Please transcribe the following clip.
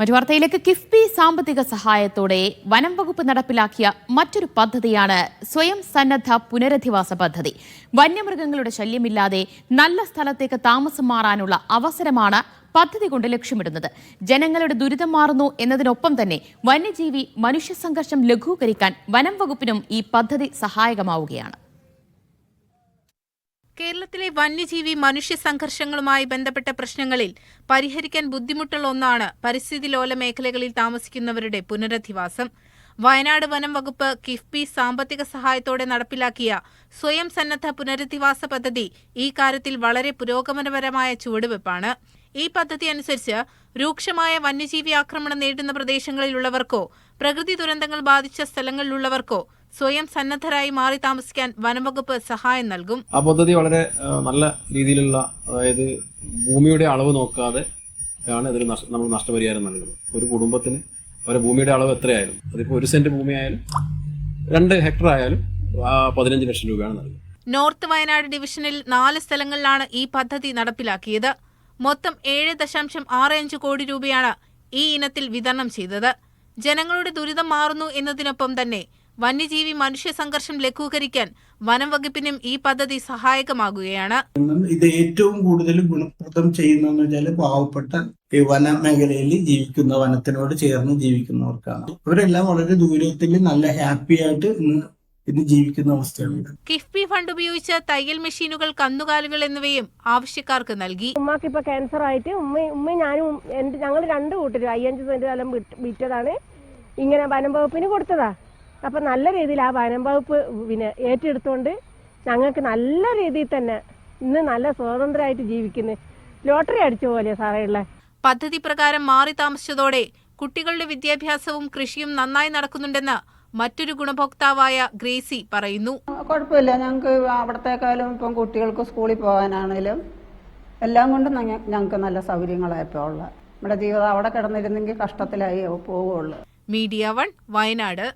മറ്റു വാർത്തയിലേക്ക് കിഫ്ബി സാമ്പത്തിക സഹായത്തോടെ വനം വകുപ്പ് നടപ്പിലാക്കിയ മറ്റൊരു പദ്ധതിയാണ് സ്വയം സന്നദ്ധ പുനരധിവാസ പദ്ധതി. വന്യമൃഗങ്ങളുടെ ശല്യമില്ലാതെ നല്ല സ്ഥലത്തേക്ക് താമസം മാറാനുള്ള അവസരമാണ് പദ്ധതി കൊണ്ട് ലക്ഷ്യമിടുന്നത്. ജനങ്ങളുടെ ദുരിതം മാറുന്നു എന്നതിനൊപ്പം തന്നെ വന്യജീവി മനുഷ്യ സംഘർഷം ലഘൂകരിക്കാൻ വനം വകുപ്പിനും ഈ പദ്ധതി സഹായകമാവുകയാണ്. കേരളത്തിലെ വന്യജീവി മനുഷ്യ സംഘർഷങ്ങളുമായി ബന്ധപ്പെട്ട പ്രശ്നങ്ങളിൽ പരിഹരിക്കാൻ ബുദ്ധിമുട്ടുള്ള ഒന്നാണ് പരിസ്ഥിതി ലോല മേഖലകളിൽ താമസിക്കുന്നവരുടെ പുനരധിവാസം. വയനാട് വനം വകുപ്പ് കിഫ്ബി സാമ്പത്തിക സഹായത്തോടെ നടപ്പിലാക്കിയ സ്വയം സന്നദ്ധ പുനരധിവാസ പദ്ധതി ഈ കാര്യത്തിൽ വളരെ പുരോഗമനപരമായ ചുവടുവെപ്പാണ്. ഈ പദ്ധതി അനുസരിച്ച് രൂക്ഷമായ വന്യജീവി ആക്രമണം നേരിടുന്ന പ്രദേശങ്ങളിലുള്ളവർക്കോ പ്രകൃതി ദുരന്തങ്ങൾ ബാധിച്ച സ്ഥലങ്ങളിലുള്ളവർക്കോ സ്വയം സന്നദ്ധരായി മാറി താമസിക്കാൻ വനംവകുപ്പ് സഹായം നൽകും. ആ പദ്ധതി വളരെ നല്ല രീതിയിലുള്ള അതായത് ഭൂമിയുടെ അളവ് നോക്കാതെ ആണ് ഇതിൽ നമ്മൾ നഷ്ടപരിഹാരം നൽകുന്നത്. ഒരു കുടുംബത്തിന് അവരുടെ ഭൂമിയുടെ അളവ് എത്രയായാലും അതിപ്പോൾ ഒരു സെന്റ് ഭൂമി ആയാലും രണ്ട് ഹെക്ടർ ആയാലും പതിനഞ്ച് ലക്ഷം രൂപയാണ് നൽകുന്നത്. നോർത്ത് വയനാട് ഡിവിഷനിൽ നാല് സ്ഥലങ്ങളിലാണ് ഈ പദ്ധതി നടപ്പിലാക്കിയത്. മൊത്തം ഏഴ് ദശാംശം ആറ് അഞ്ച് കോടി രൂപയാണ് ഈ ഇനത്തിൽ വിതരണം ചെയ്തത്. ജനങ്ങളുടെ ദുരിതം മാറുന്നു എന്നതിനൊപ്പം തന്നെ വന്യജീവി മനുഷ്യ സംഘർഷം ലഘൂകരിക്കാൻ വനം വകുപ്പിനും ഈ പദ്ധതി സഹായകമാകുകയാണ്. ഇത് ഏറ്റവും കൂടുതൽ ഗുണപ്രദം ചെയ്യുന്നതെന്ന് വെച്ചാൽ പാവപ്പെട്ട ഈ വന മേഖലയിൽ ജീവിക്കുന്ന വനത്തിനോട് ചേർന്ന് ജീവിക്കുന്നവർക്കാണ്. ഇവരെല്ലാം വളരെ ദൂരത്തിൽ നല്ല ഹാപ്പി ആയിട്ട് ഇന്ന് ഇന്ന് ജീവിക്കുന്ന അവസ്ഥയുണ്ട് കിഫ്ബി ഫണ്ട് ഉപയോഗിച്ച് തയ്യൽ മെഷീനുകൾ കന്നുകാലികൾ എന്നിവയും ആവശ്യക്കാർക്ക് നൽകി. ഉമ്മാക്ക് ഇപ്പൊ ക്യാൻസർ ആയിട്ട് ഉമ്മ ഉമ്മ ഞാനും ഞങ്ങൾ രണ്ടു കൂട്ടരും അയ്യഞ്ച് സെന്റ് സ്ഥലം വിറ്റ് വിറ്റതാണ്. ഇങ്ങനെ വനം വകുപ്പിന് കൊടുത്തതാ. അപ്പൊ നല്ല രീതിയിൽ ആ വനം വകുപ്പ് പിന്നെ ഏറ്റെടുത്തോണ്ട് ഞങ്ങൾക്ക് നല്ല രീതിയിൽ തന്നെ ഇന്ന് നല്ല സ്വതന്ത്രമായിട്ട് ജീവിക്കുന്നു. ലോട്ടറി അടിച്ച പോലെ സാറേ ഉള്ള. പദ്ധതി പ്രകാരം മാറി താമസിച്ചതോടെ കുട്ടികളുടെ വിദ്യാഭ്യാസവും കൃഷിയും നന്നായി നടക്കുന്നുണ്ടെന്ന് മറ്റൊരു ഗുണഭോക്താവായ ഗ്രേസി പറയുന്നു. കുഴപ്പമില്ല. ഞങ്ങൾക്ക് അവിടത്തേക്കാളും ഇപ്പം കുട്ടികൾക്ക് സ്കൂളിൽ പോകാനാണെങ്കിലും എല്ലാം കൊണ്ടും ഞങ്ങ- ഞങ്ങൾക്ക് നല്ല സൗകര്യങ്ങളായപ്പോൾ ഉള്ളത് നമ്മുടെ ജീവിതം അവിടെ കിടന്നിരുന്നെങ്കിൽ കഷ്ടത്തിലായി പോവുള്ളൂ മീഡിയ വൺ വയനാട്.